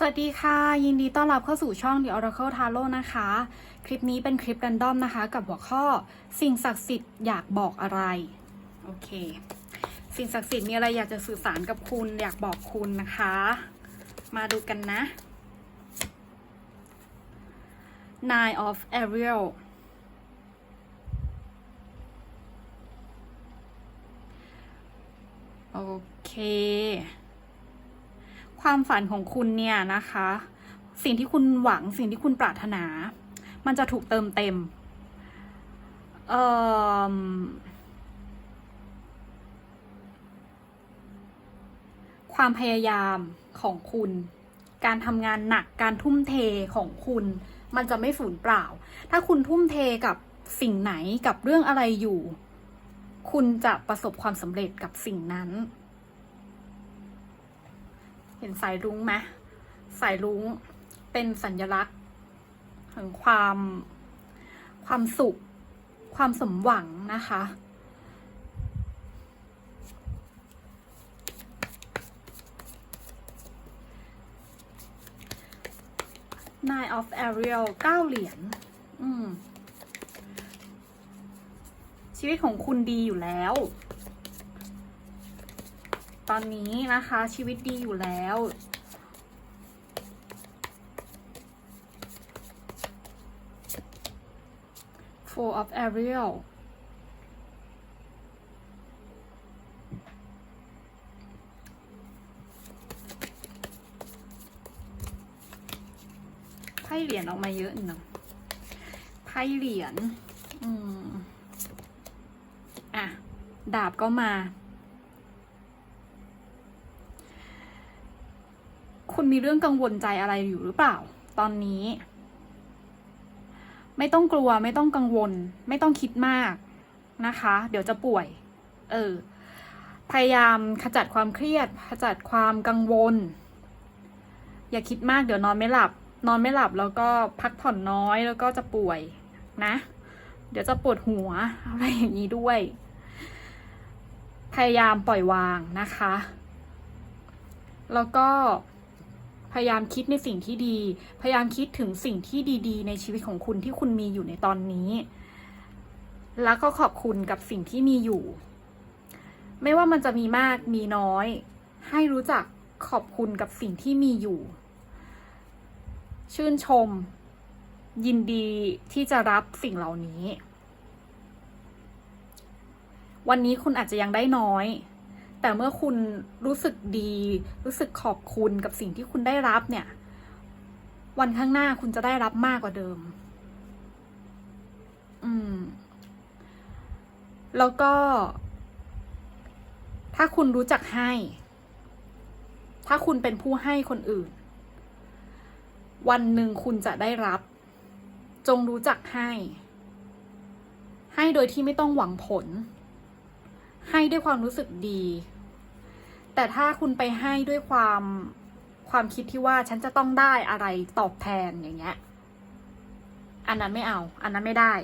สวัสดีค่ะ ยินดีต้อนรับเข้าสู่ช่อง The Oracle Tarot นะคะ คลิปนี้เป็นคลิป r รนดอมนะคะ กับหัวข้อ สิ่งศักดิ์สิทธิ์อยากบอกอะไร โอเค สิ่งศักดิ์สิทธิ์มีอะไรอยากจะสื่อสารกับคุณ อยากบอกคุณนะคะ มาดูกันนะ Nine of Ariel โอเค ความฝันของคุณเนี่ยนะคะ สิ่งที่คุณหวังสิ่งที่คุณปรารถนา มันจะถูกเติมเต็มเอ่อความพยายามของคุณ การทำงานหนัก การทุ่มเทของคุณ มันจะไม่สูญเปล่า ถ้าคุณทุ่มเทกับสิ่งไหนกับเรื่องอะไรอยู่ คุณจะประสบความสำเร็จกับสิ่งนั้น เห็นสายรุ้งไหมสายรุ้งเป็นสัญลักษณ์ของความ ความสุข ความสมหวังนะคะ Nine of Ariel เก้าเหรียญชีวิตของคุณดีอยู่แล้ว ตอนนี้นะคะชีวิตดีอยู่แล้ว Four of Ariel ไพ่เหรียญออกมาเยอะเนาะไพ่เหรียญ อืม อะ ดาบก็มา คุณมีเรื่องกังวลใจอะไรอยู่หรือเปล่า ตอนนี้ ไม่ต้องกลัวไม่ต้องกังวล ไม่ต้องคิดมากนะคะ เดี๋ยวจะป่วย เออ พยายามขจัดความเครียด ขจัดความกังวล อย่าคิดมากเดี๋ยวนอนไม่หลับ นอนไม่หลับแล้วก็พักผ่อนน้อยแล้วก็จะป่วยนะ เดี๋ยวจะปวดหัวอะไรอย่างนี้ด้วย พยายามปล่อยวางนะคะ แล้วก็ ยายามคิดในสิ่งที่ดี พยายามคิดถึงสิ่งที่ดี ๆ ในชีวิตของคุณที่คุณมีอยู่ในตอนนี้ แล้วก็ขอบคุณกับสิ่งที่มีอยู่ ไม่ว่ามันจะมีมากมีน้อย ให้รู้จักขอบคุณกับสิ่งที่มีอยู่ ชื่นชม ยินดีที่จะรับสิ่งเหล่านี้ วันนี้คุณอาจจะยังได้น้อย แต่เมื่อคุณรู้สึกดี รู้สึกขอบคุณกับสิ่งที่คุณได้รับเนี่ย วันข้างหน้าคุณจะได้รับมากกว่าเดิม อืม แล้วก็ ถ้าคุณรู้จักให้ ถ้าคุณเป็นผู้ให้คนอื่น วันหนึ่งคุณจะได้รับ จงรู้จักให้ ให้โดยที่ไม่ต้องหวังผล ให้ด้วยความรู้สึกดี แต่ถ้าคุณไปให้ด้วยความความคิดที่ว่าฉันจะต้องได้อะไรตอบแทนอย่างเงี้ย อันนั้นไม่เอา อันนั้นไม่ได้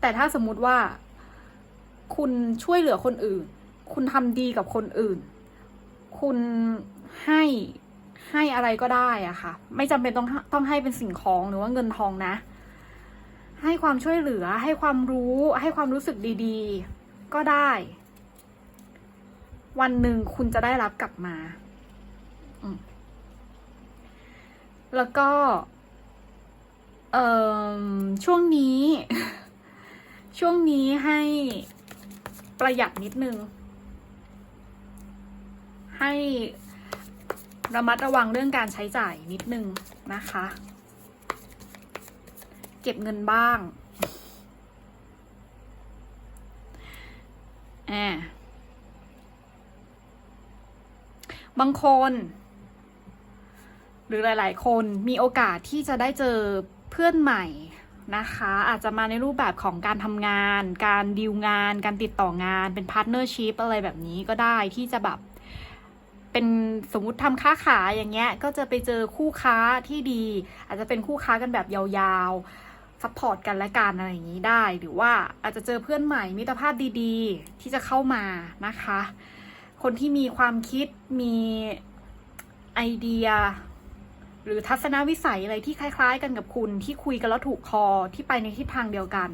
แต่ถ้าสมมุติว่า คุณช่วยเหลือคนอื่น คุณทำดีกับคนอื่น คุณให้ให้อะไรก็ได้อะค่ะ ไม่จำเป็นต้องต้องให้เป็นสิ่งของหรือว่าเงินทองนะ ให้ความช่วยเหลือ ให้ความรู้ ให้ความรู้สึกดี ๆ ก็ได้ วันหนึ่งคุณจะได้รับกลับมาแล้วก็ช่วงนี้ ช่วงนี้ให้ประหยัดนิดนึง ให้ระมัดระวังเรื่องการใช้จ่ายนิดนึงนะคะ เก็บเงินบ้าง แอบางคน หรือหลาย ๆ คนมีโอกาสที่จะได้เจอเพื่อนใหม่นะคะ อาจจะมาในรูปแบบของการทำงาน การดีลงาน การติดต่องาน เป็นพาร์ทเนอร์ชิพอะไรแบบนี้ก็ได้ที่จะแบบ เป็นสมมติทำค้าขายอย่างเงี้ย ก็จะไปเจอคู่ค้าที่ดี อาจจะเป็นคู่ค้ากันแบบยาว ๆ ซัพพอร์ตกันและกันอะไรอย่างนี้ได้ หรือว่าอาจจะเจอเพื่อนใหม่มิตรภาพดีๆ ที่จะเข้ามานะคะ คนที่มีความคิดมีไอเดีย หรือทัศนวิสัยอะไรที่คล้าย ๆ กันกับคุณที่คุยกันแล้วถูกคอที่ไปในทิศทางเดียวกัน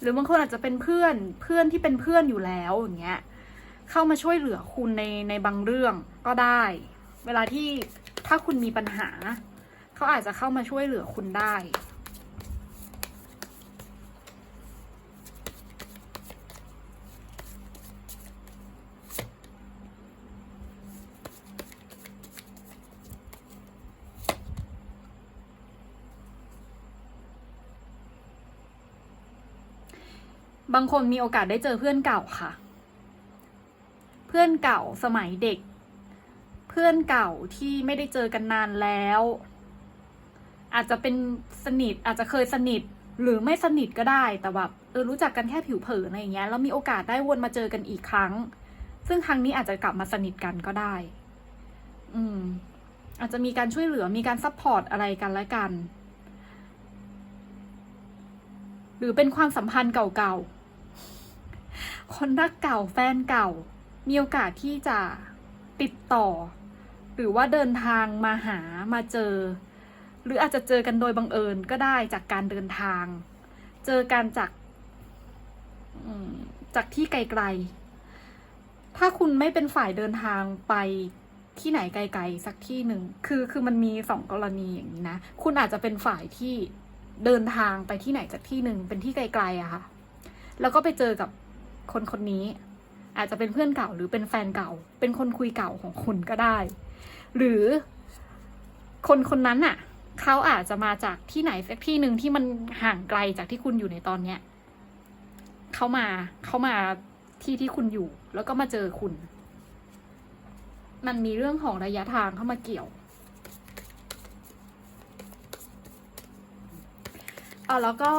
หรือบางคนอาจจะเป็นเพื่อนเพื่อนที่เป็นเพื่อนอยู่แล้วอย่างเงี้ยเข้ามาช่วยเหลือคุณในในบางเรื่องก็ได้ เวลาที่ถ้าคุณมีปัญหา เขาอาจจะเข้ามาช่วยเหลือคุณได้ บางคนมีโอกาสได้เจอเพื่อนเก่าค่ะ เพื่อนเก่าสมัยเด็ก เพื่อนเก่าที่ไม่ได้เจอกันนานแล้ว อาจจะเป็นสนิทอาจจะเคยสนิทหรือไม่สนิทก็ได้แต่แบบเออรู้จักกันแค่ผิวเผินอะไรอย่างเงี้ยแล้วมีโอกาสได้วนมาเจอกันอีกครั้ง ซึ่งครั้งนี้อาจจะกลับมาสนิทกันก็ได้ อืม อาจจะมีการช่วยเหลือมีการซัพพอร์ตอะไรกันและกัน หรือเป็นความสัมพันธ์เก่าๆคนรักเก่าแฟนเก่า มีโอกาสที่จะติดต่อ หรือว่าเดินทางมาหามาเจอ หรืออาจจะเจอกันโดยบังเอิญก็ได้จากการเดินทาง เจอกันจากจากที่ไกลๆ ถ้าคุณไม่เป็นฝ่ายเดินทางไปที่ไหนไกลๆ สักที่หนึ่ง คือคือมันมีสองกรณีอย่างนี้นะ คุณอาจจะเป็นฝ่ายที่เดินทางไปที่ไหนจากที่หนึ่ง เป็นที่ไกลๆอะค่ะ แล้วก็ไปเจอกับคนคนนี้ อาจจะเป็นเพื่อนเก่าหรือเป็นแฟนเก่า เป็นคนคุยเก่าของคุณก็ได้ หรือคนคนนั้นน่ะ เขาอาจจะมาจากที่ไหนสักที่หนึ่งที่มันห่างไกลจากที่คุณอยู่ในตอนเนี้ยเขามาเขามาที่ที่คุณอยู่ แล้วก็มาเจอคุณ มันมีเรื่องของระยะทางเข้ามาเกี่ยวเออแล้วก็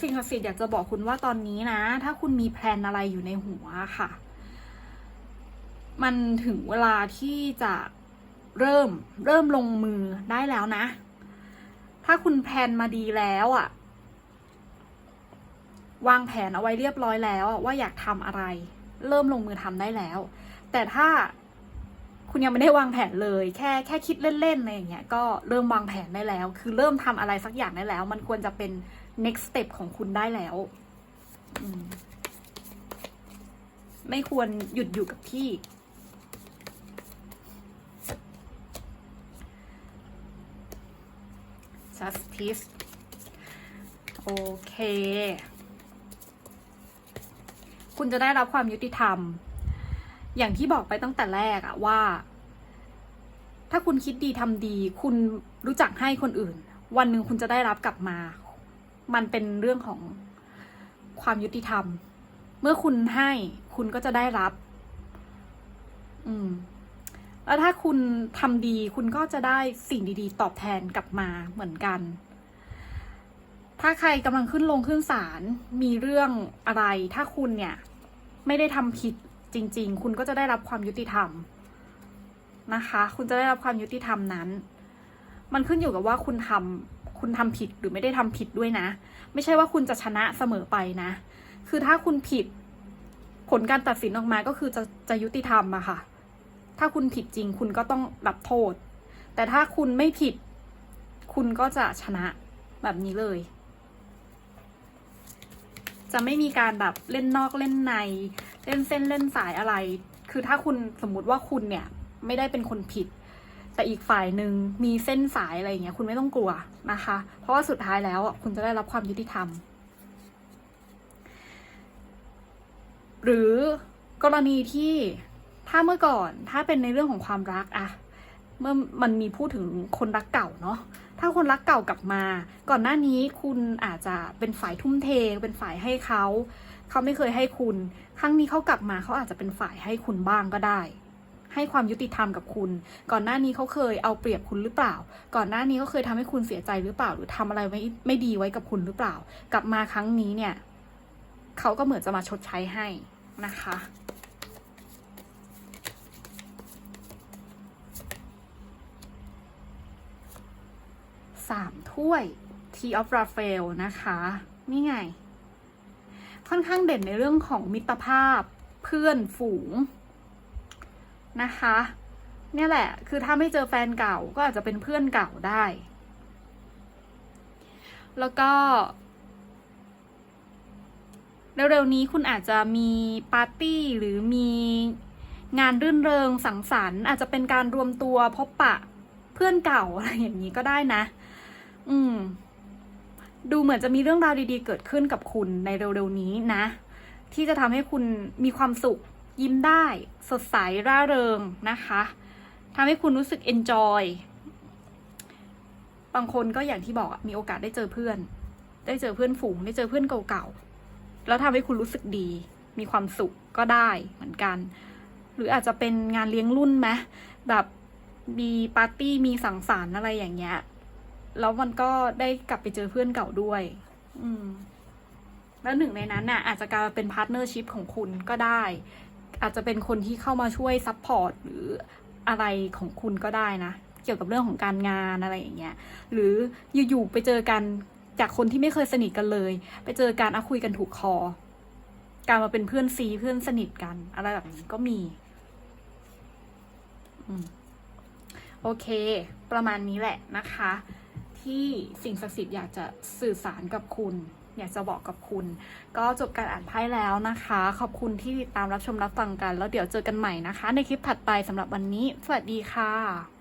สิ่งศักดิ์สิทธิ์อยากจะบอกคุณว่าตอนนี้นะ ถ้าคุณมีแพลนอะไรอยู่ในหัวค่ะ มันถึงเวลาที่จะเริ่มเริ่มลงมือได้แล้วนะ ถ้าคุณแพลนมาดีแล้วอะวางแผนเอาไว้เรียบร้อยแล้วว่าอยากทำอะไร เริ่มลงมือทำได้แล้ว แต่ถ้าคุณยังไม่ได้วางแผนเลย แค่แค่คิดเล่นๆอะไรอย่างเงี้ยก็เริ่มวางแผนได้แล้ว คือเริ่มทำอะไรสักอย่างได้แล้ว มันควรจะเป็น next step ของคุณได้แล้วไม่ควรหยุดอยู่กับที่ justice โอเค คุณจะได้รับความยุติธรรม อย่างที่บอกไปตั้งแต่แรกอะว่า ถ้าคุณคิดดีทำดี คุณรู้จักให้คนอื่น วันหนึ่งคุณจะได้รับกลับมา มันเป็นเรื่องของความยุติธรรม เมื่อคุณให้คุณก็จะได้รับ อืม แล้วถ้าคุณทำดีคุณก็จะได้สิ่งดีๆ ตอบแทนกลับมาเหมือนกัน ถ้าใครกำลังขึ้นลงขึ้นศาลมีเรื่องอะไร ถ้าคุณเนี่ย ไม่ได้ทำผิดจริง ๆ คุณก็จะได้รับความยุติธรรมนะคะ คุณจะได้รับความยุติธรรมนั้น มันขึ้นอยู่กับว่าคุณทำคุณทำผิดหรือไม่ได้ทำผิดด้วยนะ ไม่ใช่ว่าคุณจะชนะเสมอไปนะ คือถ้าคุณผิดผลการตัดสินออกมาก็คือจะจะยุติธรรมอะค่ะ ถ้าคุณผิดจริงคุณก็ต้องรับโทษ แต่ถ้าคุณไม่ผิด คุณก็จะชนะแบบนี้เลย จะไม่มีการแบบเล่นนอกเล่นใน เล่นเส้นเล่นสายอะไร คือถ้าคุณสมมุติว่าคุณเนี่ย ไม่ได้เป็นคนผิด แต่อีกฝ่ายหนึ่งมีเส้นสายอะไรอย่างเงี้ย คุณไม่ต้องกลัวนะคะ เพราะว่าสุดท้ายแล้วคุณจะได้รับความยุติธรรม หรือกรณีที่ ถ้าเมื่อก่อนถ้าเป็นในเรื่องของความรักอะเมื่อมันมีพูดถึงคนรักเก่าเนาะถ้าคนรักเก่ากลับมา ก่อนหน้านี้คุณอาจจะเป็นฝ่ายทุ่มเท เป็นฝ่ายให้เขาเขาไม่เคยให้คุณ ครั้งนี้เขากลับมาเขาอาจจะเป็นฝ่ายให้คุณบ้างก็ได้ ให้ความยุติธรรมกับคุณ ก่อนหน้านี้เขาเคยเอาเปรียบคุณหรือเปล่า ก่อนหน้านี้เขาเคยทำให้คุณเสียใจหรือเปล่า หรือทำอะไรไม่ไม่ดีไว้กับคุณหรือเปล่า กลับมาครั้งนี้เนี่ยเขาก็เหมือนจะมาชดใช้ให้นะคะ สามถ้วย Tea of Raphael นะคะ นี่ไง ค่อนข้างเด่นในเรื่องของมิตรภาพเพื่อนฝูงนะคะ เนี่ยแหละ คือถ้าไม่เจอแฟนเก่าก็อาจจะเป็นเพื่อนเก่าได้ แล้วก็เร็วๆนี้คุณอาจจะมีปาร์ตี้หรือมีงานรื่นเริงสังสรรค์ อาจจะเป็นการรวมตัวพบปะเพื่อนเก่าอะไรอย่างนี้ก็ได้นะ อืม ดูเหมือนจะมีเรื่องราวดีๆ เกิดขึ้นกับคุณในเร็วๆนี้นะ ที่จะทำให้คุณมีความสุข ยิ้มได้ สดใสร่าเริงนะคะทำให้คุณรู้สึก enjoy บางคนก็อย่างที่บอกมีโอกาสได้เจอเพื่อน ได้เจอเพื่อนฝูง ได้เจอเพื่อนเก่าๆ แล้วทำให้คุณรู้สึกดี มีความสุขก็ได้เหมือนกัน หรืออาจจะเป็นงานเลี้ยงรุ่นไหมแบบมีปาร์ตี้มีสังสรรค์อะไรอย่างเงี้ย แล้วมันก็ได้กลับไปเจอเพื่อนเก่าด้วย อืม แล้วหนึ่งในนั้นน่ะ อาจจะกลายเป็นพาร์ทเนอร์ชิพของคุณก็ได้ อาจจะเป็นคนที่เข้ามาช่วยซัพพอร์ตหรืออะไรของคุณก็ได้นะ เกี่ยวกับเรื่องของการงานอะไรอย่างเงี้ย หรืออยู่ๆไปเจอกันจากคนที่ไม่เคยสนิทกันเลย ไปเจอการอะคุยกันถูกคอ การมาเป็นเพื่อนซีเพื่อนสนิทกัน อะไรแบบนี้ก็มีอืมโอเค ประมาณนี้แหละนะคะ ที่สิ่งศักดิ์สิทธิ์อยากจะสื่อสารกับคุณ อยากจะบอกกับคุณ ก็จบการอ่านไพ่แล้วนะคะ ขอบคุณที่ติดตามรับชมรับฟังกัน แล้วเดี๋ยวเจอกันใหม่นะคะ ในคลิปถัดไปสำหรับวันนี้ สวัสดีค่ะ